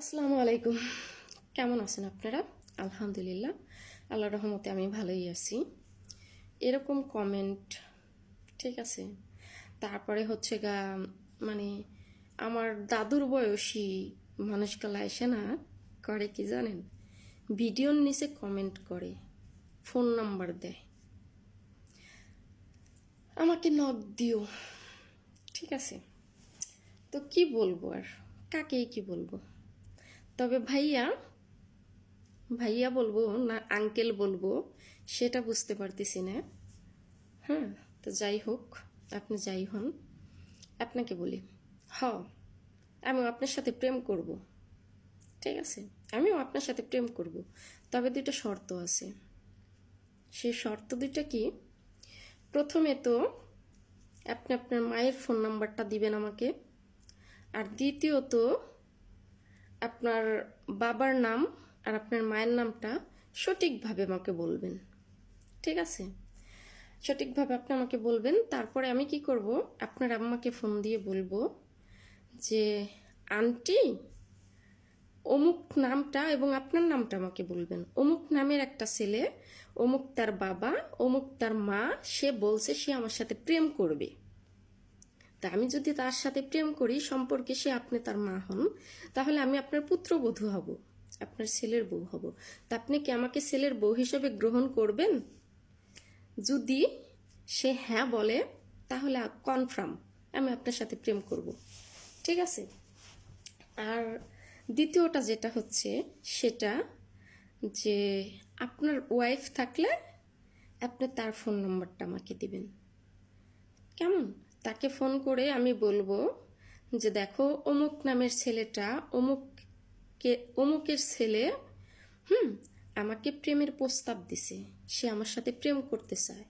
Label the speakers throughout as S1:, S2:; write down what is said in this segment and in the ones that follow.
S1: আসসালামু আলাইকুম। কেমন আছেন আপনারা? আলহামদুলিল্লাহ। আল্লাহ রহমতে আমি ভালোই আছি। এরকম কমেন্ট ঠিক আছে? তারপরে হচ্ছে গা মানে আমার দাদুর বয়সী মানুষগুলা এসে না করে কি জানেন? ভিডিওর নিচে কমেন্ট করে ফোন নাম্বার দেয়। আমাকে নক দিও, ঠিক আছে? তো কি বলব আর? কাকেই কি বলব? তবে ভাইয়া ভাইয়া বলব না আঙ্কেল বলব, সেটা বুঝতে পারতেছি না। হ্যাঁ তো যাই হোক, আপনি যাই হন। আপনাকে বলি হ আমিও আপনার সাথে প্রেম করব। ঠিক আছে? আমিও আপনার সাথে প্রেম করব। তবে দুইটা শর্ত আছে। সেই শর্ত দুইটা কি? প্রথমে তো আপনি আপনার মায়ের ফোন নাম্বারটা দিবেন আমাকে। আর দ্বিতীয়ত আপনার বাবার নাম আর আপনার মায়ের নামটা সঠিকভাবে আমাকে বলবেন। ঠিক আছে? সঠিকভাবে আপনি আমাকে বলবেন, তারপরে আমি কি করব? আপনার আম্মাকে ফোন দিয়ে বলব যে, আন্টি, অমুক নামটা এবং আপনার নামটা আমাকে বলবেন। অমুক নামের একটা ছেলে, অমুক তার বাবা, অমুক তার মা, সে বলছে সে আমার সাথে প্রেম করবে। তা আমি যদি তার সাথে প্রেম করি, সম্পর্কে সে আপনি তার মা হন, তাহলে আমি আপনার পুত্রবধূ হব, আপনার ছেলের বউ হব। তা আপনি কি আমাকে ছেলের বউ হিসেবে গ্রহণ করবেন? যদি সে হ্যাঁ বলে, তাহলে কনফার্ম আমি আপনার সাথে প্রেম করব। ঠিক আছে? আর দ্বিতীয়টা যেটা হচ্ছে, সেটা যে আপনার ওয়াইফ থাকলে আপনি তার ফোন নম্বরটা আমাকে দিবেন। কেমন? তাকে ফোন করে আমি বলব যে দেখো অমুক নামের ছেলেটা, অমুককে, অমুকের ছেলে, হুম, আমাকে প্রেমের প্রস্তাব দিছে। সে আমার সাথে প্রেম করতে চায়।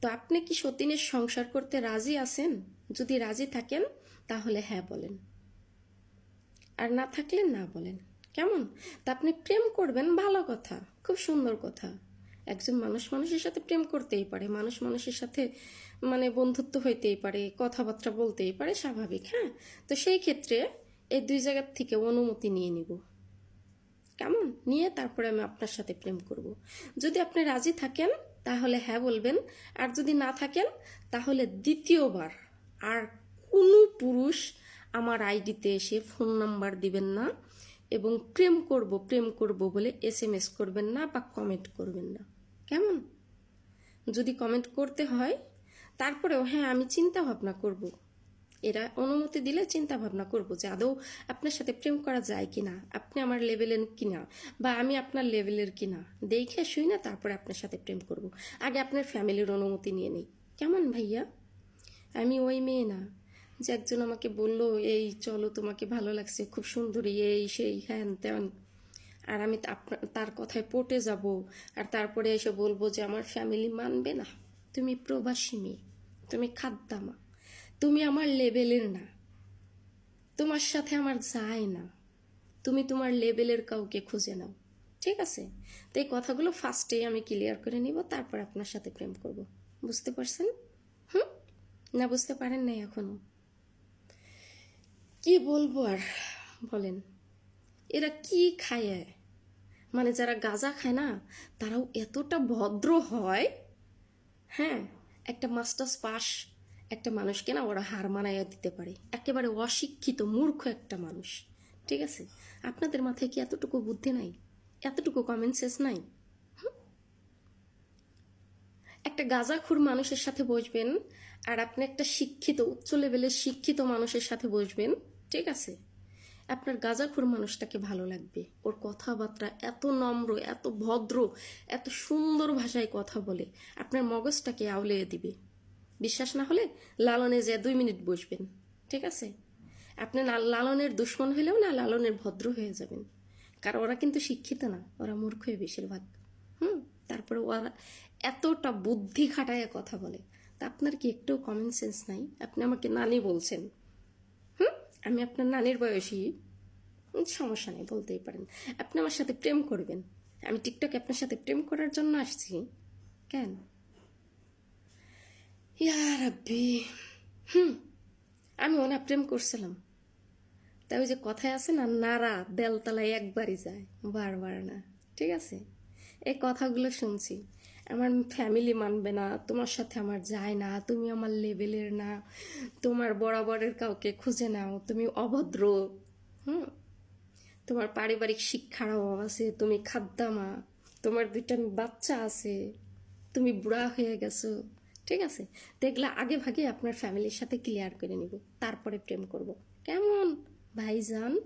S1: তো আপনি কি সতীনের সংসার করতে রাজি আছেন? যদি রাজি থাকেন, তাহলে হ্যাঁ বলেন। আর না থাকলে না বলেন। কেমন? তা আপনি প্রেম করবেন, ভালো কথা, খুব সুন্দর কথা। একজন মানুষ মানুষের সাথে প্রেম করতেই পারে, মানুষ মানুষের সাথে মানে বন্ধুত্ব হইতেই পারে, কথাবার্তা বলতেই পারে, স্বাভাবিক হ্যাঁ? তো সেই ক্ষেত্রে এই দুই জায়গার থেকে অনুমতি নিয়ে নিব। কেমন? নিয়ে তারপরে আমি আপনার সাথে প্রেম করব। যদি আপনি রাজি থাকেন, তাহলে হ্যাঁ বলবেন। আর যদি না থাকেন, তাহলে দ্বিতীয়বার আর কোনো পুরুষ আমার আইডিতে এসে ফোন নাম্বার দিবেন না এবং প্রেম করব প্রেম করব বলে এস করবেন না বা কমেন্ট করবেন না। কেমন? যদি কমেন্ট করতে হয়, তারপরেও হ্যাঁ আমি চিন্তা ভাবনা করব। এরা অনুমতি দিলে চিন্তা ভাবনা করব যে আদৌ আপনার সাথে প্রেম করা যায় কি না আপনি আমার লেভেলের কিনা বা আমি আপনার লেভেলের কিনা। দেখে শুই না তারপরে আপনার সাথে প্রেম করব। আগে আপনার ফ্যামিলির অনুমতি নিয়ে নেই। কেমন ভাইয়া? আমি ওই মেয়ে না। যে একজন আমাকে বলল, এই চলো তোমাকে ভালো লাগছে, খুব সুন্দরী, এই, সেই, হ্যান ত্যান। আর আমি তার কথায় পটে যাব। আর তারপরে এসে বলব যে, আমার ফ্যামিলি মানবে না। তুমি প্রবাসী মেয়ে। তুমি খাদ্দামা। তুমি আমার লেভেলের না। তোমার সাথে আমার যায় না। তুমি তোমার লেভেলের কাউকে খুঁজে নাও। ঠিক আছে? তো এই কথাগুলো ফার্স্টেই আমি ক্লিয়ার করে নিব, তারপর আপনার সাথে প্রেম করব। বুঝতে পারছেন? হুম? না, বুঝতে পারেন নাই এখনও। কি বলব আর বলেন। এরা কি খায়? মানে যারা গাঁজা খায় না, তারাও এতটা ভদ্র হয় হ্যাঁ? একটা মাস্টার্স পাস একটা মানুষকে না ওরা হার মানাইয়া দিতে পারে। একেবারে অশিক্ষিত, মূর্খ একটা মানুষ। ঠিক আছে? আপনাদের মাথায় কি এতটুকু বুদ্ধি নাই? এতটুকু কমন সেন্স নাই? একটা গাঁজাখুর মানুষের সাথে বসবেন আর আপনি একটা শিক্ষিত, উচ্চ লেভেলের শিক্ষিত মানুষের সাথে বসবেন, ঠিক আছে? আপনার গাঁজাখুর মানুষটাকে ভালো লাগবে। ওর কথাবার্তা এত নম্র, এত ভদ্র, এত সুন্দর ভাষায় কথা বলে। আপনার মগজটাকে আউলিয়ে দিবে। বিশ্বাস না হলে লালনে যে দুই মিনিট বসবেন, ঠিক আছে? আপনি লালনের দুশ্মন হলেও না লালনের ভদ্র হয়ে যাবেন। কারণ ওরা কিন্তু শিক্ষিত না, ওরা মূর্খই বেশিরভাগ। হুম? তারপরে ওরা এতটা বুদ্ধি খাটায় কথা বলে। তা আপনার কি একটু কমন সেন্স নাই? আপনি আমাকে নানি বলছেন। আমি আপনার নানির বয়সী সমস্যা নেই, বলতেই পারেন। আপনি আমার সাথে প্রেম করবেন। আমি টিকটকে আপনার সাথে প্রেম করার জন্য আসছি। কেন? ইয়া রাব্বি। হুম, আমি ওনা প্রেম করছিলাম। তাই ওই যে কথায় আছে না নাড়া বেলতলায় একবারই যায়, বারবার না। ঠিক আছে? এই কথাগুলো শুনছি। আমার ফ্যামিলি মানবে না, তোমার সাথে আমার যায় না, তুমি আমার লেভেলের না, তোমার বরাবরের কাউকে খুঁজে নাও, তুমি অভদ্র, হুম? তোমার পারিবারিক শিক্ষার অভাব আছে, তুমি খাদ্দামা, তোমার দুইটা বাচ্চা আছে, তুমি বুড়া হয়ে গেছো, ঠিক আছে? দেখলে আগে ভাগে আপনার ফ্যামিলির সাথে ক্লিয়ার করে নিব, তারপরে প্রেম করব। কেমন? ভাইজান?